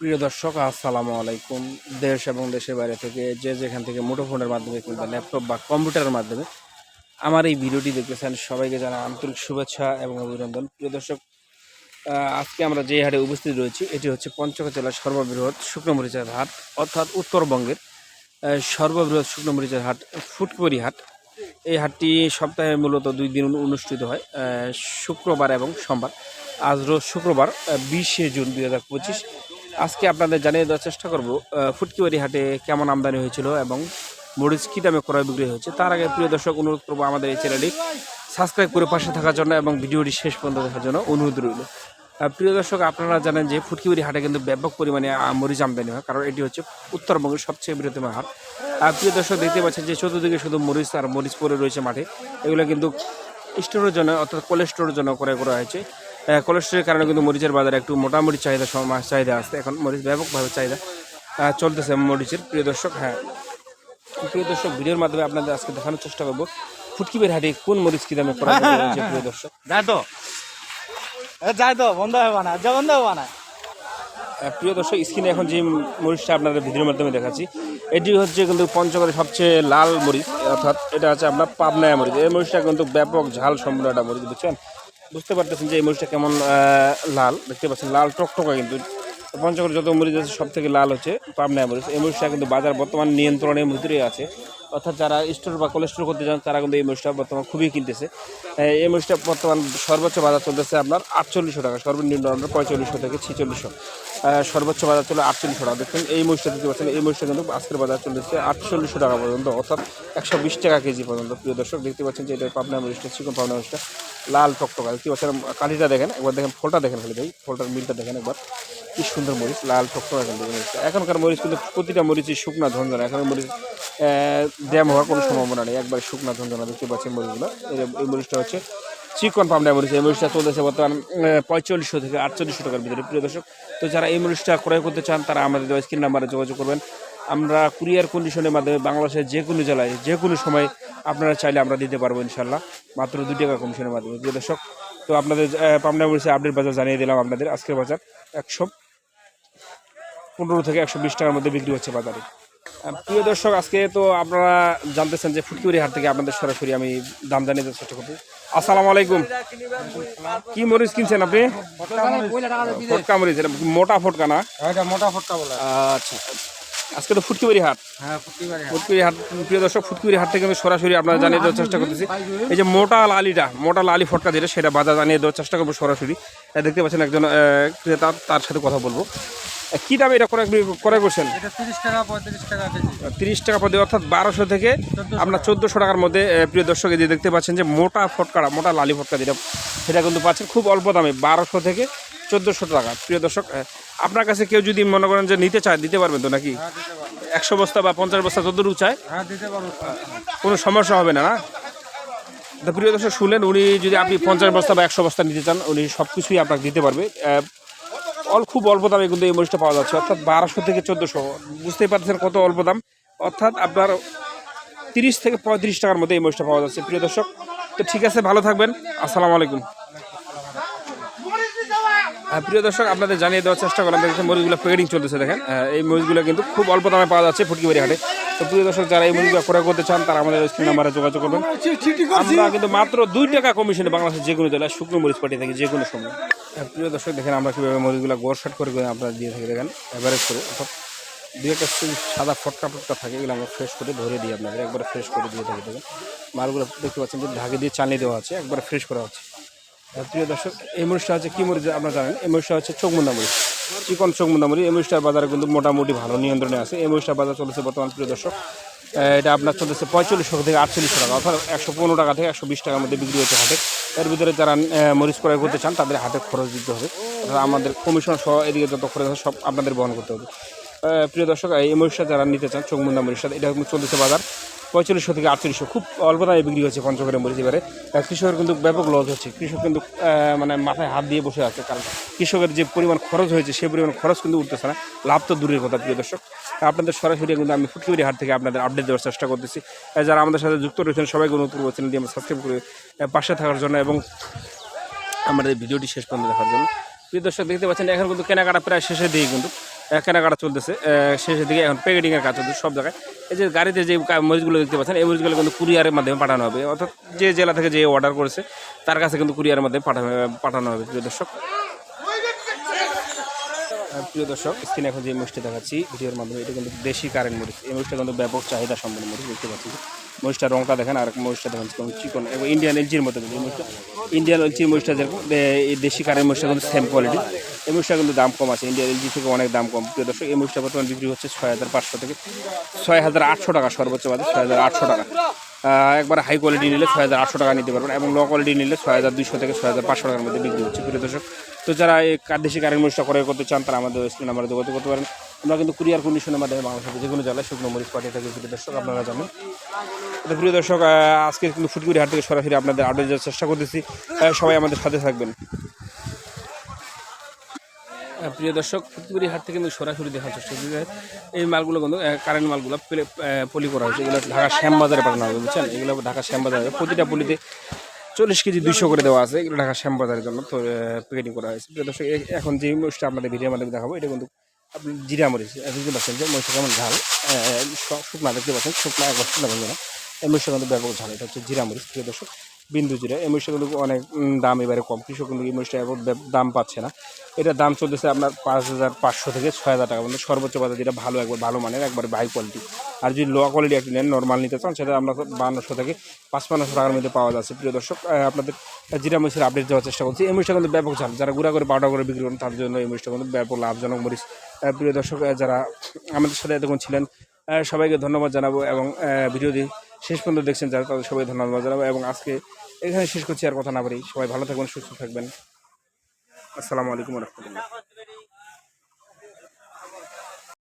প্রিয় দর্শক, আসসালামু আলাইকুম। দেশ এবং দেশের বাইরে থেকে যে যেখান থেকে মুঠোফোনের মাধ্যমে কিংবা ল্যাপটপ বা কম্পিউটারের মাধ্যমে আমার এই ভিডিওটি দেখতেছেন, সবাইকে জানা আন্তরিক শুভেচ্ছা এবং অভিনন্দন। প্রিয় দর্শক আজকে আমরা যে হাটে উপস্থিত রয়েছি, এটি হচ্ছে পঞ্চগড় জেলার সর্ববৃহৎ শুকনো মরিচের হাট, অর্থাৎ উত্তরবঙ্গের সর্ববৃহৎ শুকনো মরিচের হাট, ফুটকরি হাট। এই হাটটি সপ্তাহে মূলত দুই দিন অনুষ্ঠিত হয় শুক্রবার এবং সোমবার। আজ রোজ শুক্রবার বিশে জুন দুই হাজার পঁচিশ। আজকে আপনাদের জানিয়ে দেওয়ার চেষ্টা করব ফুটকিবাড়ি হাটে কেমন আমদানি হয়েছিল এবং মরিচ কী দামে ক্রয় বিক্রি হয়েছে, তার আগে প্রিয় দর্শক, অনুরোধ করব আমাদের এই চ্যানেলটি সাবস্ক্রাইব করে পাশে থাকার জন্য এবং ভিডিওটি শেষ পর্যন্ত দেখার জন্য অনুরোধ রইল। প্রিয় দর্শক, আপনারা জানেন যে ফুটকিবাড়ি হাটে কিন্তু ব্যাপক পরিমাণে মরিচ আমদানি হয়, কারণ এটি হচ্ছে উত্তরবঙ্গের সবচেয়ে বৃহত্তম হাট। আর প্রিয় দর্শক, দেখতে পাচ্ছেন যে চতুর্দিকে শুধু মরিচ আর মরিচ পরে রয়েছে মাঠে, এগুলো কিন্তু স্টোরের জন্য অর্থাৎ কোল্ড স্টোরের জন্য ক্রয় করা হয়েছে। কোল্ড স্টোরের কারণে কিন্তু মরিচের বাজারে একটু মোটামুটি চাহিদা চাহিদা আসছে এখন মরিচ ব্যাপকভাবে চাহিদা চলতেছে মরিচের। প্রিয় দর্শক হ্যাঁ। প্রিয় দর্শক ভিডিওর মাধ্যমে আপনাদের আজকে দেখানোর চেষ্টা করব ফুটকিবের হাটে কোন মরিচ কি দামে করা প্রিয় দর্শক? যাই তো। যাই তো বন্ধ হবে না যা বন্ধ হবে না। প্রিয় দর্শক স্ক্রিনে এখন যে মরিচটা আপনাদের ভিডিওর মাধ্যমে দেখাচ্ছি এটি হচ্ছে কিন্তু পঞ্চগড়ের সবচেয়ে লাল মরিচ অর্থাৎ এটা হচ্ছে আপনার পাবনায়া মরিচ। এই মরিচটা কিন্তু ব্যাপক ঝাল সম্পূর্ণ একটা মরিচ বুঝছেন? বুঝতে পারতেছেন যে এই মরিচটা কেমন লাল। দেখতে পাচ্ছেন, লাল টকটকা কিন্তু। পঞ্চগড় যত মরিচ আছে সব থেকে লাল হচ্ছে পাবনায়া মরিচ। এই মরিচটা কিন্তু বাজার বর্তমান নিয়ন্ত্রণের ভিতরেই আছে। অর্থাৎ যারা স্টোর বা কোলেস্টোর করতে চান, তারা কিন্তু এই মরিচটা বর্তমান খুবই কিনতেছে। এই মরিচটা বর্তমান সর্বোচ্চ বাজার চলতেছে আপনার আটচল্লিশশো টাকা। সর্বনিম্ন আপনার পঁয়তাল্লিশশো থেকে ছিচল্লিশশো। সর্বোচ্চ বাজার চলে আটচল্লিশশো টাকা। দেখুন, এই মরিচটা দেখতে পাচ্ছেন, এই মরিচটা কিন্তু আজকের বাজার চলতেছে আটচল্লিশশো টাকা পর্যন্ত। অর্থাৎ একশো বিশ টাকা কেজি পর্যন্ত। প্রিয় দর্শক, দেখতে পাচ্ছেন যে এটা পাবনা মরিচটা, চিকন পাবনা মরিচটা। লাল টকটকা, দেখতে পাচ্ছেন? কালিটা দেখেন, একবার দেখেন, ফলটা দেখেন খালি ভাই, ফলটার মিলটা দেখেন একবার। কি সুন্দর মরিচ, লাল টকটকা এই মরিচটা। এখনকার মরিচ কিন্তু প্রতিটা মরিচই শুকনা ঝঞ্ঝনা এখন মরিচ ড্যাম হওয়ার কোনো সম্ভাবনা নেই, একবার শুকনা ঝঞ্ঝনা দেখতে পাচ্ছেন মরিচগুলো। এই- এই মরিচটা হচ্ছে চিকন পামডা মরিচ, এই মরিচটা চলতেছে বর্তমান পঁয়তাল্লিশশো থেকে আটচল্লিশশো টাকার ভিতরে, প্রিয় দর্শক। তো যারা এই মরিচটা ক্রয় করতে চান, তারা আমাদের স্ক্রিন নাম্বারে যোগাযোগ করবেন। আমরা কুরিয়ার কন্ডিশনের মাধ্যমে বাংলাদেশের যে কোনো জেলায় যে কোনো সময় আপনারা চাইলে আমরা দিতে পারব ইনশাল্লাহ মাত্র দুই টাকা কমিশনের মাধ্যমে প্রিয় দর্শক। তো আপনাদের পাবনা মরিচের আপডেট বাজার জানিয়ে দিলাম আপনাদের। আজকের বাজার একশো পনেরো থেকে একশো বিশ টাকার মধ্যে বিক্রি হচ্ছে বাজারে। প্রিয় দর্শক আজকে তো আপনারা জানতেছেন যে ফুটকিউরি হাট থেকে আপনাদের সরাসরি আমি দাম জানিয়ে দেওয়ার চেষ্টা করছি আসসালামু আলাইকুম। কি মরিচ কিনছেন আপনি? ফটকা মরিচ। মোটা ফটকা না? মোটা ফটকা বলে। আচ্ছা। আজকে তো ফুটকিবাড়ি হাট। হ্যাঁ ফুটকিবাড়ি হাট। প্রিয় দর্শক ফুটকিবাড়ি হাট থেকে আমি সরাসরি আপনারা জানিয়ে দেওয়ার চেষ্টা করতেছি। এই যে মোটা লালিটা মোটা লালি ফটকা যেটা সেটা বাজার জানিয়ে দেওয়ার চেষ্টা করব সরাসরি। দেখতে পাচ্ছেন একজন ক্রেতা তার সাথে কথা বলব। কি দামে এটা করে করে করছেন? এটা তিরিশ টাকা পঁয়ত্রিশ টাকা কেজি। তিরিশ টাকা পদে অর্থাৎ বারোশো থেকে আপনার চোদ্দোশো টাকার মধ্যে প্রিয় দর্শক এই যে দেখতে পাচ্ছেন যে মোটা ফটকাটা মোটা লালি ফটকা যেটা সেটা কিন্তু পাচ্ছেন খুব অল্প দামে বারোশো থেকে চোদ্দোশো টাকা। প্রিয় দর্শক আপনার কাছে কেউ যদি মনে করেন যে নিতে চায় দিতে পারবেন তো নাকি? হ্যাঁ একশো বস্তা বা পঞ্চাশ বস্তা যতটুকু চায় হ্যাঁ কোনো সমস্যা হবে না না? তো প্রিয় দর্শক শুনলেন উনি যদি আপনি পঞ্চাশ বস্তা বা একশো বস্তা নিতে চান উনি সব কিছুই আপনাকে দিতে পারবে। অল খুব অল্প দামে কিন্তু এই মরিচটা পাওয়া যাচ্ছে অর্থাৎ বারোশো থেকে চোদ্দোশো। বুঝতেই পারছেন কত অল্প দাম অর্থাৎ আপনার তিরিশ থেকে পঁয়ত্রিশ টাকার মধ্যে এই মরিচটা পাওয়া যাচ্ছে প্রিয় দর্শক। তো ঠিক আছে ভালো থাকবেন আসসালামু আলাইকুম। প্রিয় দর্শক, আপনাদের জানিয়ে দেওয়ার চেষ্টা করলাম, দেখেন মরিচগুলো প্যাকেটিং চলতেছে, দেখেন। এই মরিচগুলো কিন্তু খুব অল্প দামে পাওয়া যাচ্ছে ফুটকিবাড়ি হাটে। তো প্রিয় দর্শক, যারা এই মরিচগুলো ক্রয় করতে চান, তারা আমাদের স্ক্রিন নাম্বারে যোগাযোগ করবেন। আমরা কিন্তু মাত্র দুই টাকা কমিশনে বাংলাদেশের যে কোনো জেলায় শুকনো মরিচ পাঠিয়ে থাকি, যে কোনো সময়। প্রিয় দর্শক, দেখেন আমরা কীভাবে মরিচগুলো গোরশাট করে করে আপনারা দিয়ে থাকি, দেখেন অ্যাভারেজ করে। অর্থাৎ দুই একটা সাদা ফটকা ফটকা থাকে, এগুলো আমরা ফ্রেশ করে ধরে দিই আপনাদের, একবারে ফ্রেশ করে দিয়ে থাকি, দেখেন। মালগুলো দেখতে পাচ্ছেন যে ঢাকে দিয়ে চালিয়ে দেওয়া আছে, একবারে ফ্রেশ করা হচ্ছে। প্রিয় দর্শক, এই মরিচটা হচ্ছে কী মরিচ আপনারা জানেন? এই মরিচটা হচ্ছে চোখমুন্ডা মরিচ। চিকন চোখমুন্ডা মরিচ। এই মরিচটার বাজারে কিন্তু মোটামুটি ভালো নিয়ন্ত্রণে আছে। এই মরিচটার বাজার চলেছে বর্তমান, প্রিয় দর্শক এটা আপনার চলতেছে পঁয়তাল্লিশশো থেকে আটচল্লিশশো টাকা, অর্থাৎ একশো পনেরো টাকা থেকে একশো বিশ টাকার মধ্যে বিক্রি হচ্ছে হাটে। এর ভিতরে যারা মরিচ ক্রয় করতে চান, তাদের হাতে খরচ দিতে হবে। অর্থাৎ আমাদের কমিশন সহ এদিকে যত খরচ সব আপনাদের বহন করতে হবে। প্রিয় দর্শক, এই মরিচটা যারা নিতে চান চোখমুন্ডা মরিচটা, এটা চলতেছে বাজার। পঁয়তাল্লিশশো থেকে আটচল্লিশশো খুব অল্প দামে বিক্রি হচ্ছে পঞ্চগড়ের মরিচ এবারে। কৃষকের কিন্তু ব্যাপক লস হচ্ছে। কৃষক কিন্তু মানে মাথায় হাত দিয়ে বসে আছে। কারণ কৃষকের যে পরিমাণ খরচ হয়েছে, সেই পরিমাণ খরচ কিন্তু উঠতেছে না। লাভ তো দূরের কথা, প্রিয় দর্শক। আপনাদের সরাসরি কিন্তু আমি ফুটকিবাড়ি হাট থেকে আপনাদের আপডেট দেওয়ার চেষ্টা করতেছি। যারা আমাদের সাথে যুক্ত রয়েছেন, সবাইকে অনুরোধ করব চ্যানেল দিয়ে সাবস্ক্রাইব করে পাশে থাকার জন্য এবং আমাদের ভিডিওটি শেষ পর্যন্ত দেখার জন্য। প্রিয় দর্শক, দেখতে পাচ্ছেন, এখন কিন্তু কেনাকাটা প্রায় শেষের দিকে কিন্তু কেনাকাটা চলতেছে। শেষের দিকে এখন প্যাকেটিংয়ের কাজ চলছে সব জায়গায়। এই যে গাড়িতে যে মরিচগুলো দেখতে পাচ্ছেন, এই মরিচগুলো কিন্তু কুরিয়ারের মাধ্যমে পাঠানো হবে। অর্থাৎ যে জেলা থেকে যে অর্ডার করেছে, তার কাছে কিন্তু কুরিয়ারের মাধ্যমে পাঠানো পাঠানো হবে দর্শক। প্রিয় দর্শক, স্ক্রিনে এখন যে মরিচটা দেখাচ্ছি, ভিডিওর মাধ্যমে এটা কিন্তু দেশি কারেন্ট মরিচ এই মরিচটা কিন্তু ব্যাপক চাহিদা সম্পন্ন মরিচ দেখতে পাচ্ছি মরিচটা রংটা দেখেন, আর মরিচটা দেখেন কেমন চিকন এবং ইন্ডিয়ান এলচির মতো কিন্তু মরিচটা ইন্ডিয়ান এলচির মরিচটা যেরকম এই দেশি কারেন্ট মরিচটা কিন্তু সেম কোয়ালিটি এই মরিচটা কিন্তু দাম কম আছে। ইন্ডিয়ান এলজি থেকে অনেক দাম কম। প্রিয় দর্শক এই মরিচটা বর্তমানে বিক্রি হচ্ছে ছয় হাজার পাঁচশো থেকে ছয় হাজার আটশো টাকা সর্বোচ্চ বাজার, ছয় হাজার আটশো টাকা। একবার হাই কোয়ালিটি নিলে ছয় হাজার আটশো টাকা নিতে পারবেন এবং লো কোয়ালিটি নিলে ছয় হাজার দুশো থেকে ছয় হাজার পাঁচশো টাকার মধ্যে বিক্রি হচ্ছে। প্রিয় দর্শক তো যারা এই কার দেশি কারেন্ট মরিচটা ক্রয় করতে চান, তারা আমাদের স্ক্রিন নাম্বারে যোগাযোগ করতে পারেন। আমরা কিন্তু কুরিয়ার কন্ডিশনের মাধ্যমে বাংলাদেশের যে কোনো জেলায় শুকনো মরিচ পাঠিয়ে থাকি। প্রিয় দর্শক, আপনারা জানেন। তো প্রিয় দর্শক আজকে কিন্তু ফুটকুরি হাট থেকে সরাসরি আপনাদের আপডেট দেওয়ার চেষ্টা করতেছি। সবাই আমাদের সাথে থাকবেন। প্রিয় দর্শক ফুটকুরি হাট থেকে কিন্তু সরাসরি দেখার চেষ্টা করছি যে এই মালগুলো কিন্তু কারেন্ট মালগুলো পলি করা হয়েছে। এগুলো ঢাকা শ্যামবাজারে পাঠানো হবে, বুঝছেন? এগুলো ঢাকা শ্যামবাজারে, প্রতিটা পলিতে চল্লিশ কেজি দুইশো করে দেওয়া আছে। এগুলো ঢাকা শ্যামবাজারের জন্য প্যাকেটিং করা হয়েছে। প্রিয় দর্শক এখন যে মরিচটা আপনাদের ভিডিওর মাধ্যমে দেখাবো, এটা কিন্তু আপনি জিরা মরিচ দেখতে পারছেন যে মরিচটা কেমন ঝাল। শুকনা, দেখতে পাচ্ছেন, শুকনা শুকনা বলবে না। এই মরিচটা কিন্তু ব্যাপক ঝাল, এটা হচ্ছে জিরা মরিচ, প্রিয় দর্শক। বিন্দু জিরা। এই মরিচটা কিন্তু অনেক দাম এবারে কম। কৃষক কিন্তু এই মরিচটা এখন দাম পাচ্ছে না। এটার দাম চলতেছে আপনার পাঁচ হাজার পাঁচশো থেকে ছয় হাজার টাকা পর্যন্ত। সর্বোচ্চ বাজার যেটা ভালো একবার, ভালো মানের, একবারে হাই কোয়ালিটি আর যদি লো কোয়ালিটি একটি নেন নর্মাল নিতে চান, সেটা আমরা বান্নশো থেকে পাঁচ পাঁচপান্নশো টাকার মধ্যে পাওয়া যাচ্ছে। প্রিয় দর্শক আপনাদের জিরা মরিচের আপডেট দেওয়ার চেষ্টা করছি, এই মরিচটা কিন্তু ব্যাপক ঝাল। যারা গুঁড়া করে, পাউডার করে বিক্রি করেন, তার জন্য এই মরিচটা কিন্তু ব্যাপক লাভজনক মরিচ। প্রিয় দর্শক যারা আমাদের সাথে এতক্ষণ ছিলেন সবাইকে ধন্যবাদ জানাব এবং ভিডিওটি শেষ পর্যন্ত দেখছেন যারা, তাদের সবাই ধন্যবাদ জানাব এবং আজকে এখানে শেষ করছি, আর কথা না পারি সবাই ভালো থাকবেন, সুস্থ থাকবেন। আসসালামু আলাইকুম রহমতুল্লাহ।